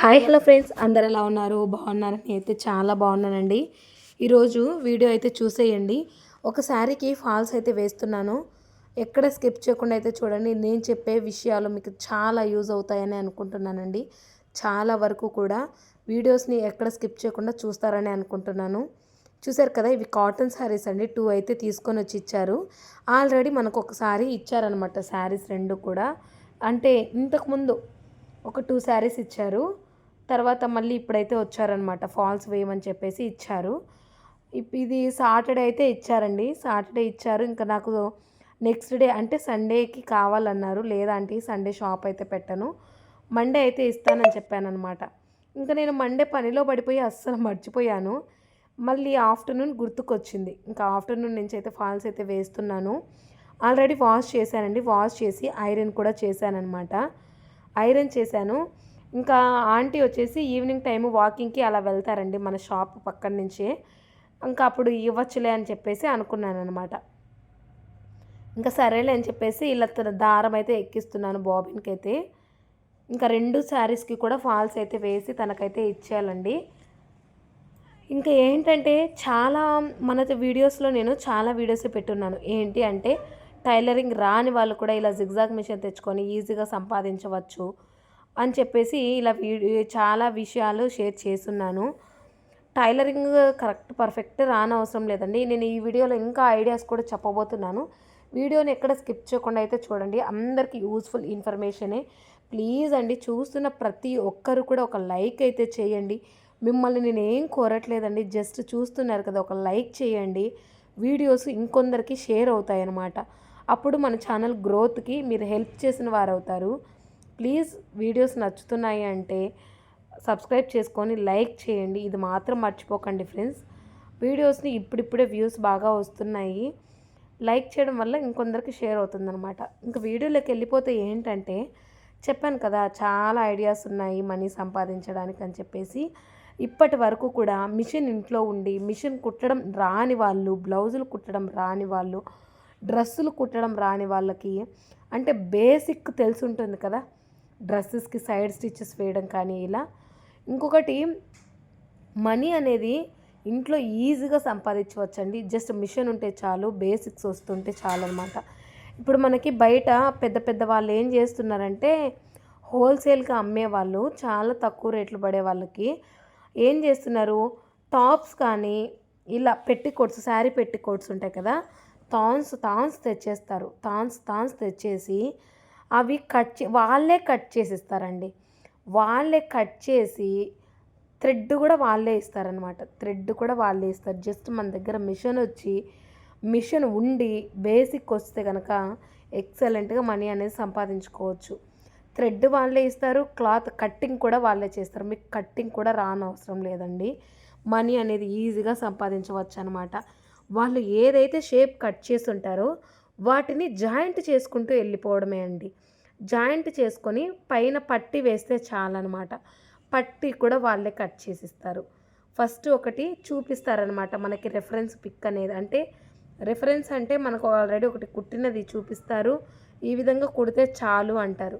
Hi hello friends. అందరు ఎలా ఉన్నారు? బాగున్నారని అయితే చాలా బాగున్నానండి. ఈరోజు వీడియో అయితే చూసేయండి. ఒక శారీకి ఫాల్స్ అయితే వేస్తున్నాను. ఎక్కడ స్కిప్ చేయకుండా అయితే చూడండి. నేను చెప్పే విషయాలు మీకు చాలా యూజ్ అవుతాయని అనుకుంటున్నానండి. చాలా వరకు కూడా వీడియోస్ని ఎక్కడ స్కిప్ చేయకుండా చూస్తారని అనుకుంటున్నాను. చూసారు కదా ఇవి కాటన్ శారీస్ అండి. టూ అయితే తీసుకొని వచ్చి ఇచ్చారు. ఆల్రెడీ మనకు ఒకసారి ఇచ్చారనమాట శారీస్ రెండు కూడా. అంటే ఇంతకుముందు ఒక టూ శారీస్ ఇచ్చారు. తర్వాత మళ్ళీ ఇప్పుడైతే వచ్చారనమాట ఫాల్స్ వేయమని చెప్పేసి ఇచ్చారు. ఇది సాటర్డే అయితే ఇచ్చారండి. సాటర్డే ఇచ్చారు. ఇంకా నాకు నెక్స్ట్ డే అంటే సండేకి కావాలన్నారు. లేదంటే సండే షాప్ అయితే పెట్టను. మండే అయితే ఇస్తానని చెప్పానమాట ఇంకా నేను మండే పనిలో పడిపోయి అస్సలు మర్చిపోయాను. మళ్ళీ ఆఫ్టర్నూన్ గుర్తుకొచ్చింది. ఇంకా ఆఫ్టర్నూన్ నుంచి అయితే ఫాల్స్ అయితే వేస్తున్నాను. ఆల్రెడీ వాష్ చేశానండి. వాష్ చేసి ఐరన్ కూడా చేశానమాట ఐరన్ చేశాను. ఇంకా ఆంటీ వచ్చేసి ఈవినింగ్ టైం వాకింగ్కి అలా వెళ్తారండి మన షాప్ పక్కన నుంచే. ఇంకా అప్పుడు ఇవ్వచ్చులే అని చెప్పేసి అనుకున్నాను అనమాట ఇంకా సరేలే అని చెప్పేసి ఇలా దారం అయితే ఎక్కిస్తున్నాను బాబిన్కి అయితే ఇంకా రెండు శారీస్కి కూడా ఫాల్స్ అయితే వేసి తనకైతే ఇచ్చేయాలండి. ఇంకా ఏంటంటే చాలా మన వీడియోస్లో నేను చాలా వీడియోస్ పెట్టున్నాను. ఏంటి అంటే టైలరింగ్ రాని వాళ్ళు కూడా ఇలా జిగ్జాగ్ మిషన్ తెచ్చుకొని ఈజీగా సంపాదించవచ్చు. అని చెప్పేసి ఇలా వీడియో చాలా విషయాలు షేర్ చేస్తున్నాను. టైలరింగ్ కరెక్ట్ పర్ఫెక్ట్ రానవసరం లేదండి. నేను ఈ వీడియోలో ఇంకా ఐడియాస్ కూడా చెప్పబోతున్నాను. వీడియోని ఎక్కడ స్కిప్ చేయకుండా అయితే చూడండి. అందరికీ యూస్ఫుల్ ఇన్ఫర్మేషనే. ప్లీజ్ అండి చూస్తున్న ప్రతి ఒక్కరు కూడా ఒక లైక్ అయితే చేయండి. మిమ్మల్ని నేను ఏం కోరట్లేదండి. జస్ట్ చూస్తున్నారు కదా ఒక లైక్ చేయండి. వీడియోస్ ఇంకొందరికి షేర్ అవుతాయి అన్నమాట అప్పుడు మన ఛానల్ గ్రోత్కి మీరు హెల్ప్ చేసిన వారు అవుతారు ప్లీజ్ వీడియోస్ నచ్చుతున్నాయి అంటే సబ్స్క్రైబ్ చేసుకొని లైక్ చేయండి. ఇది మాత్రం మర్చిపోకండి ఫ్రెండ్స్. వీడియోస్ని ఇప్పుడిప్పుడే వ్యూస్ బాగా వస్తున్నాయి. లైక్ చేయడం వల్ల ఇంకొందరికి షేర్ అవుతుందన్నమాట. ఇంకా వీడియోలోకి వెళ్ళిపోతే ఏంటంటే చెప్పాను కదా చాలా ఐడియాస్ ఉన్నాయి మనీ సంపాదించడానికి అని చెప్పేసి. ఇప్పటి వరకు కూడా మిషన్ ఇంట్లో ఉండి మిషన్ కుట్టడం రాని వాళ్ళు బ్లౌజులు కుట్టడం రాని వాళ్ళు డ్రెస్సులు కుట్టడం రాని వాళ్ళకి అంటే బేసిక్ తెలిసి ఉంటుంది కదా డ్రెస్సెస్కి సైడ్ స్టిచెస్ వేయడం కానీ ఇలా. ఇంకొకటి మనీ అనేది ఇంట్లో ఈజీగా సంపాదించవచ్చండి. జస్ట్ మిషన్ ఉంటే చాలు బేసిక్స్ వస్తుంటే చాలు అనమాట ఇప్పుడు మనకి బయట పెద్ద పెద్ద వాళ్ళు ఏం చేస్తున్నారంటే హోల్సేల్గా అమ్మే వాళ్ళు చాలా తక్కువ రేట్లు పడే వాళ్ళకి ఏం చేస్తున్నారు? టాప్స్ కానీ ఇలా పెట్టి కోట్స్ శారీ పెట్టి కోట్స్ ఉంటాయి కదా థాన్స్ థాన్స్ తెచ్చేస్తారు. థాన్స్ థాన్స్ తెచ్చేసి అవి కట్ చే వాళ్ళే కట్ చేసి ఇస్తారండి వాళ్ళే కట్ చేసి థ్రెడ్ కూడా వాళ్ళే ఇస్తారనమాట థ్రెడ్ కూడా వాళ్ళే ఇస్తారు. జస్ట్ మన దగ్గర మిషన్ వచ్చి మిషన్ ఉండి బేసిక్ వస్తే కనుక ఎక్సలెంట్గా మనీ అనేది సంపాదించుకోవచ్చు. థ్రెడ్ వాళ్ళే ఇస్తారు. క్లాత్ కట్టింగ్ కూడా వాళ్ళే చేస్తారు. మీకు కట్టింగ్ కూడా రానవసరం లేదండి. మనీ అనేది ఈజీగా సంపాదించవచ్చు అనమాట వాళ్ళు ఏదైతే షేప్ కట్ చేసి ఉంటారో వాటిని జాయింట్ చేసుకుంటూ వెళ్ళిపోవడమే అండి. జాయింట్ చేసుకొని పైన పట్టి వేస్తే చాలన్నమాట పట్టి కూడా వాళ్ళే కట్ చేసిస్తారు. ఫస్ట్ ఒకటి చూపిస్తారనమాట మనకి రెఫరెన్స్ పిక్ అనేది. అంటే రెఫరెన్స్ అంటే మనకు ఆల్రెడీ ఒకటి కుట్టినది చూపిస్తారు. ఈ విధంగా కుడితే చాలు అంటారు.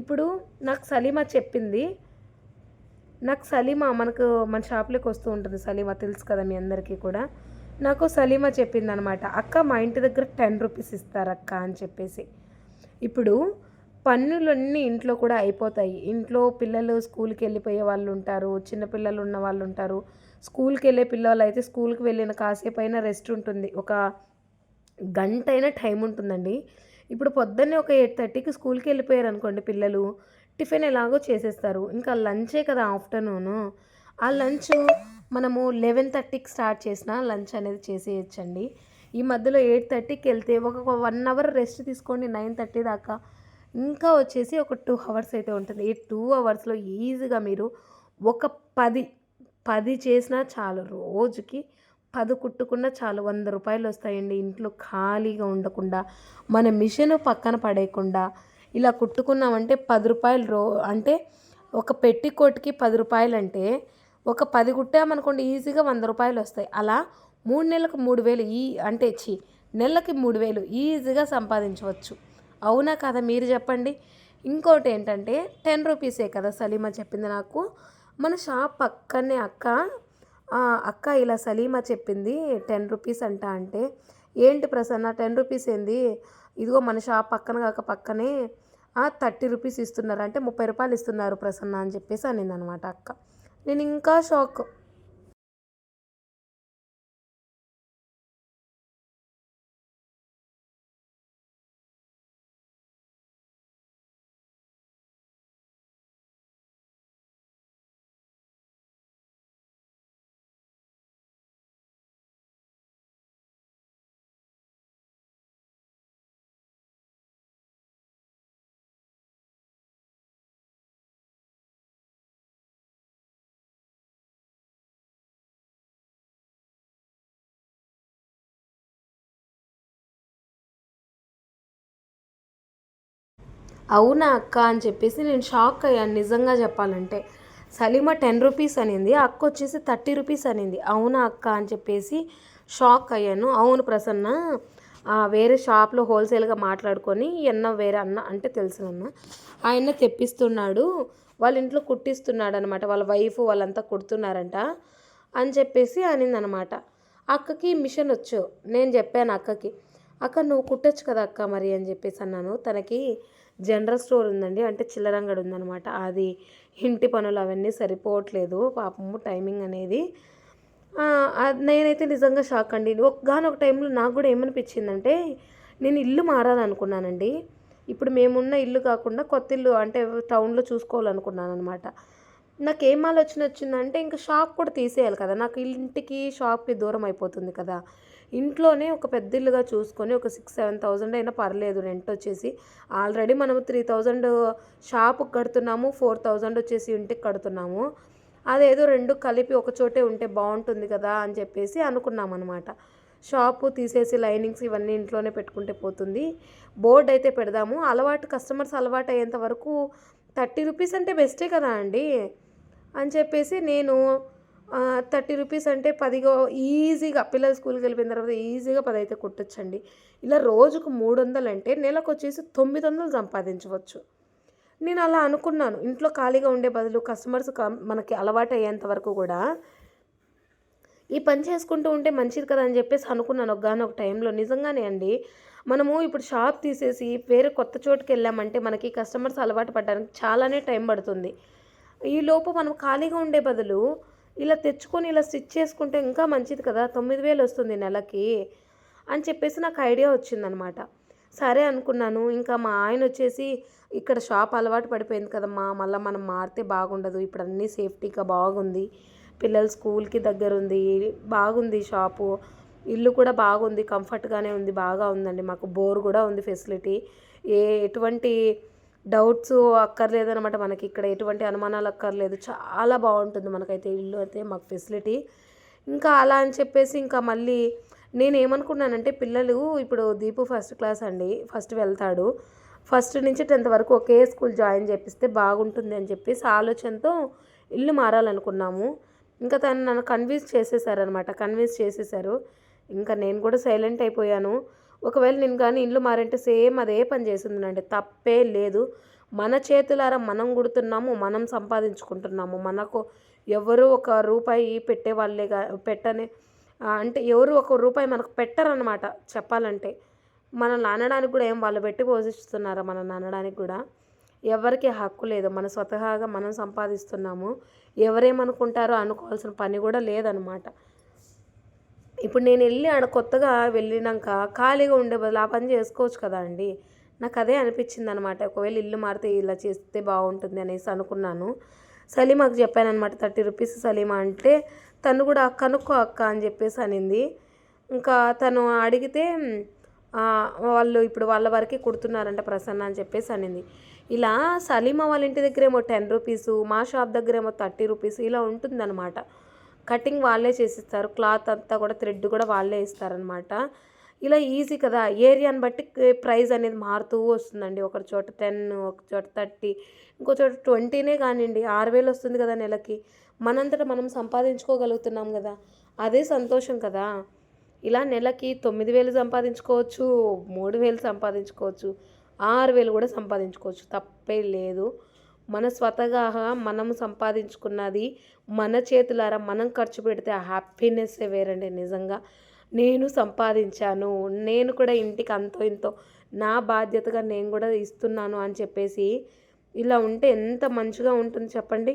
ఇప్పుడు నాకు సలీమా చెప్పింది. నాకు సలీమా మనకు మన షాప్లోకి వస్తూ ఉంటుంది సలీమా. తెలుసు కదా మీ అందరికీ కూడా. నాకు సలీమా చెప్పిందనమాట అక్క మా ఇంటి దగ్గర టెన్ రూపీస్ ఇస్తారు అక్క అని చెప్పేసి. ఇప్పుడు పన్నులన్నీ ఇంట్లో కూడా అయిపోతాయి. ఇంట్లో పిల్లలు స్కూల్కి వెళ్ళిపోయే వాళ్ళు ఉంటారు చిన్నపిల్లలు ఉన్న వాళ్ళు ఉంటారు. స్కూల్కి వెళ్ళే పిల్లలు అయితే స్కూల్కి వెళ్ళిన కాసేపు అయినా రెస్ట్ ఉంటుంది. ఒక గంట అయినా టైం ఉంటుందండి. ఇప్పుడు పొద్దున్నే ఒక ఎయిట్ థర్టీకి స్కూల్కి వెళ్ళిపోయారు అనుకోండి పిల్లలు టిఫిన్ ఎలాగో చేసేస్తారు. ఇంకా లంచే కదా ఆఫ్టర్నూను. ఆ లంచ్ మనము లెవెన్ థర్టీకి స్టార్ట్ చేసిన లంచ్ అనేది చేసేయచ్చండి. ఈ మధ్యలో ఎయిట్ థర్టీకి వెళ్తే ఒక వన్ అవర్ రెస్ట్ తీసుకోండి నైన్ థర్టీ దాకా. ఇంకా వచ్చేసి ఒక టూ అవర్స్ అయితే ఉంటుంది. ఈ టూ అవర్స్లో ఈజీగా మీరు ఒక పది పది చేసినా చాలు రోజుకి పది కుట్టుకున్నా చాలు వంద రూపాయలు వస్తాయండి. ఇంట్లో ఖాళీగా ఉండకుండా మన మిషన్ పక్కన పడేయకుండా ఇలా కుట్టుకున్నామంటే పది రూపాయలు రో అంటే ఒక పెట్టికోట్కి పది రూపాయలు అంటే ఒక పది కుట్టామనుకోండి ఈజీగా వంద రూపాయలు వస్తాయి. అలా మూడు నెలలకు మూడు వేలు ఈ అంటే చి నెలకి మూడు వేలు ఈజీగా సంపాదించవచ్చు. అవునా కదా? మీరు చెప్పండి. ఇంకోటి ఏంటంటే టెన్ రూపీసే కదా సలీమా చెప్పింది నాకు. మన షాప్ పక్కనే అక్క అక్క ఇలా సలీమా చెప్పింది టెన్ రూపీస్ అంట అంటే. ఏంటి ప్రసన్న టెన్ రూపీస్ ఏంది? ఇదిగో మన షాప్ పక్కన కాక పక్కనే థర్టీ రూపీస్ ఇస్తున్నారు అంటే ముప్పై రూపాయలు ఇస్తున్నారు ప్రసన్న అని చెప్పేసి అనింది అనమాట అక్క. నేను ఇంకా షాక్. అవునా అక్క అని చెప్పేసి నేను షాక్ అయ్యాను నిజంగా చెప్పాలంటే. సలీమా టెన్ రూపీస్ అనింది అక్క వచ్చేసి థర్టీ రూపీస్ అనింది. అవునా అక్క అని చెప్పేసి షాక్ అయ్యాను. అవును ప్రసన్న వేరే షాప్లో హోల్సేల్గా మాట్లాడుకొని ఎన్న వేరే అన్న అంటే తెలిసిన అన్న ఆయన తెప్పిస్తున్నాడు వాళ్ళ ఇంట్లో కుట్టిస్తున్నాడు అనమాట వాళ్ళ వైఫ్ వాళ్ళంతా కుడుతున్నారంట అని చెప్పేసి అనిందనమాట అక్కకి మిషన్ వచ్చు నేను చెప్పాను అక్కకి. అక్క నువ్వు కుట్టచ్చు కదా అక్క మరి అని చెప్పేసి అన్నాను. తనకి జనరల్ స్టోర్ ఉందండి. అంటే చిల్లరంగడి ఉందనమాట అది ఇంటి పనులు అవన్నీ సరిపోవట్లేదు. పాపము టైమింగ్ అనేది. నేనైతే నిజంగా షాక్ అండి. ఒకగానొక టైంలో నాకు కూడా ఏమనిపించిందంటే నేను ఇల్లు మారాలనుకున్నానండి. ఇప్పుడు మేమున్న ఇల్లు కాకుండా కొత్త ఇల్లు అంటే టౌన్లో చూసుకోవాలనుకున్నాను అనమాట నాకు ఏం ఆలోచన వచ్చిందంటే ఇంకా షాప్ కూడా తీసేయాలి కదా. నాకు ఇంటికి షాప్కి దూరం అయిపోతుంది కదా. ఇంట్లోనే ఒక పెద్ద ఇల్లుగా చూసుకొని ఒక సిక్స్ సెవెన్ థౌజండ్ అయినా పర్లేదు రెంట్ వచ్చేసి. ఆల్రెడీ మనం త్రీ థౌజండ్ షాప్కి కడుతున్నాము ఫోర్ థౌజండ్ వచ్చేసి ఇంటికి కడుతున్నాము. అదేదో రెండు కలిపి ఒక చోటే ఉంటే బాగుంటుంది కదా అని చెప్పేసి అనుకున్నాం అనమాట షాపు తీసేసి లైనింగ్స్ ఇవన్నీ ఇంట్లోనే పెట్టుకుంటే పోతుంది. బోర్డు అయితే పెడదాము. అలవాటు కస్టమర్స్ అలవాటు అయ్యేంత వరకు థర్టీ రూపీస్ అంటే బెస్టే కదా అండి. అని చెప్పేసి నేను థర్టీ రూపీస్ అంటే పదిగో ఈజీగా పిల్లలు స్కూల్కి వెళ్ళిపోయిన తర్వాత ఈజీగా పది అయితే కుట్టొచ్చండి. ఇలా రోజుకు మూడు వందలు అంటే నెలకు వచ్చేసి తొమ్మిది వందలు సంపాదించవచ్చు. నేను అలా అనుకున్నాను. ఇంట్లో ఖాళీగా ఉండే బదులు కస్టమర్స్ కం- మనకి అలవాటు అయ్యేంత వరకు కూడా ఈ పని చేసుకుంటూ ఉంటే మంచిది కదా అని చెప్పేసి అనుకున్నాను ఒకగానొక టైంలో. నిజంగానే అండి మనము ఇప్పుడు షాప్ తీసేసి వేరే కొత్త చోటుకి వెళ్ళామంటే మనకి కస్టమర్స్ అలవాటు పడడానికి చాలానే టైం పడుతుంది. ఈ మనం ఖాళీగా ఉండే బదులు ఇలా తెచ్చుకొని ఇలా స్టిచ్ చేసుకుంటే ఇంకా మంచిది కదా తొమ్మిది వేలు వస్తుంది నెలకి అని చెప్పేసి నాకు ఐడియా వచ్చిందనమాట. సరే అనుకున్నాను ఇంకా మా ఆయన వచ్చేసి ఇక్కడ షాప్ అలవాటు పడిపోయింది కదమ్మా మళ్ళీ మనం మారితే బాగుండదు ఇప్పుడు అన్నీ సేఫ్టీగా బాగుంది పిల్లలు స్కూల్కి దగ్గర ఉంది బాగుంది షాపు ఇల్లు కూడా బాగుంది కంఫర్ట్గానే ఉంది బాగా ఉందండి మాకు బోర్ కూడా ఉంది ఫెసిలిటీ ఏ ఎటువంటి డౌట్స్ అక్కర్లేదనమాట మనకి ఇక్కడ ఎటువంటి అనుమానాలు అక్కర్లేదు. చాలా బాగుంటుంది మనకైతే ఇల్లు అయితే మాకు ఫెసిలిటీ. ఇంకా అలా అని చెప్పేసి ఇంకా మళ్ళీ నేను ఏమనుకున్నానంటే పిల్లలు ఇప్పుడు దీపు ఫస్ట్ క్లాస్ అండి ఫస్ట్ వెళ్తాడు. ఫస్ట్ నుంచి టెన్త్ వరకు ఒకే స్కూల్ జాయిన్ చేపిస్తే బాగుంటుంది అని చెప్పేసి ఆలోచనతో ఇల్లు మారాలనుకున్నాము. ఇంకా తను నన్ను కన్విన్స్ చేసేసారనమాట కన్విన్స్ చేసేసారు. ఇంకా నేను కూడా సైలెంట్ అయిపోయాను. ఒకవేళ నేను కానీ ఇల్లు మారంటే సేమ్ అదే పని చేసిందండి తప్పే లేదు. మన చేతులారా మనం గుడుతున్నాము మనం సంపాదించుకుంటున్నాము. మనకు ఎవరు ఒక రూపాయి పెట్టే వాళ్ళేగా పెట్టని అంటే ఎవరు ఒక రూపాయి మనకు పెట్టరనమాట చెప్పాలంటే. మనల్ని అనడానికి కూడా ఏం వాళ్ళు పెట్టి పోషిస్తున్నారా మనల్ని అనడానికి కూడా? ఎవరికి హక్కు లేదు. మన స్వతహాగా మనం సంపాదిస్తున్నాము. ఎవరేమనుకుంటారో అనుకోవాల్సిన పని కూడా లేదనమాట ఇప్పుడు నేను వెళ్ళి ఆడ కొత్తగా వెళ్ళినాక ఖాళీగా ఉండే బదులు ఆ పని చేసుకోవచ్చు కదా అండి. నాకు అదే అనిపించింది అనమాట ఒకవేళ ఇల్లు మారితే ఇలా చేస్తే బాగుంటుంది అనేసి అనుకున్నాను. సలీమాకు చెప్పాను అనమాట థర్టీ రూపీస్ సలీమా అంటే తను కూడా కనుక్కో అక్క అని చెప్పేసి అనింది. ఇంకా తను అడిగితే వాళ్ళు ఇప్పుడు వాళ్ళ వరకే కుడుతున్నారంట ప్రసన్న అని చెప్పేసి అనింది. ఇలా సలీమా వాళ్ళ ఇంటి దగ్గరేమో టెన్ రూపీసు మా షాప్ దగ్గరేమో థర్టీ రూపీస్ ఇలా ఉంటుందన్నమాట కటింగ్ వాళ్ళే చేసిస్తారు. క్లాత్ అంతా కూడా థ్రెడ్ కూడా వాళ్ళే ఇస్తారనమాట ఇలా ఈజీ కదా. ఏరియాని బట్టి ప్రైస్ అనేది మారుతూ వస్తుందండి. ఒక చోట టెన్ ఒక చోట థర్టీ ఇంకో చోట ట్వంటీనే కానివ్వండి. ఆరు వేలు వస్తుంది కదా నెలకి. మనంతటా మనం సంపాదించుకోగలుగుతున్నాం కదా. అదే సంతోషం కదా. ఇలా నెలకి తొమ్మిది వేలు సంపాదించుకోవచ్చు మూడు వేలు సంపాదించుకోవచ్చు ఆరు వేలు కూడా సంపాదించుకోవచ్చు. తప్పే లేదు. మన స్వతహాగా మనం సంపాదించుకున్నది మన చేతులారా మనం ఖర్చు పెడితే ఆ హ్యాపీనెస్సే వేరండి నిజంగా. నేను సంపాదించాను నేను కూడా ఇంటికి అంతో ఇంతో నా బాధ్యతగా నేను కూడా ఇస్తున్నాను అని చెప్పేసి ఇలా ఉంటే ఎంత మంచిగా ఉంటుంది చెప్పండి?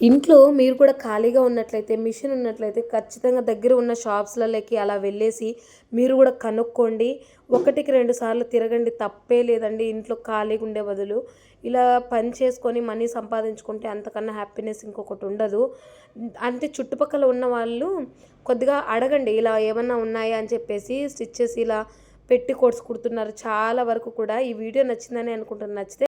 ఇంట్లో మీరు కూడా ఖాళీగా ఉన్నట్లయితే మిషన్ ఉన్నట్లయితే ఖచ్చితంగా దగ్గర ఉన్న షాప్స్లలోకి అలా వెళ్ళేసి మీరు కూడా కనుక్కోండి. ఒకటికి రెండు సార్లు తిరగండి తప్పే లేదండి. ఇంట్లో ఖాళీగా ఉండే బదులు ఇలా పని చేసుకొని మనీ సంపాదించుకుంటే అంతకన్నా హ్యాపీనెస్ ఇంకొకటి ఉండదు. అంటే చుట్టుపక్కల ఉన్న వాళ్ళు కొద్దిగా అడగండి ఇలా ఏమన్నా ఉన్నాయా అని చెప్పేసి స్టిచ్చెస్ ఇలా పెట్టి కోట్స్ కుడుతున్నారు. చాలా వరకు కూడా ఈ వీడియో నచ్చిందని అనుకుంటున్నాను నచ్చితే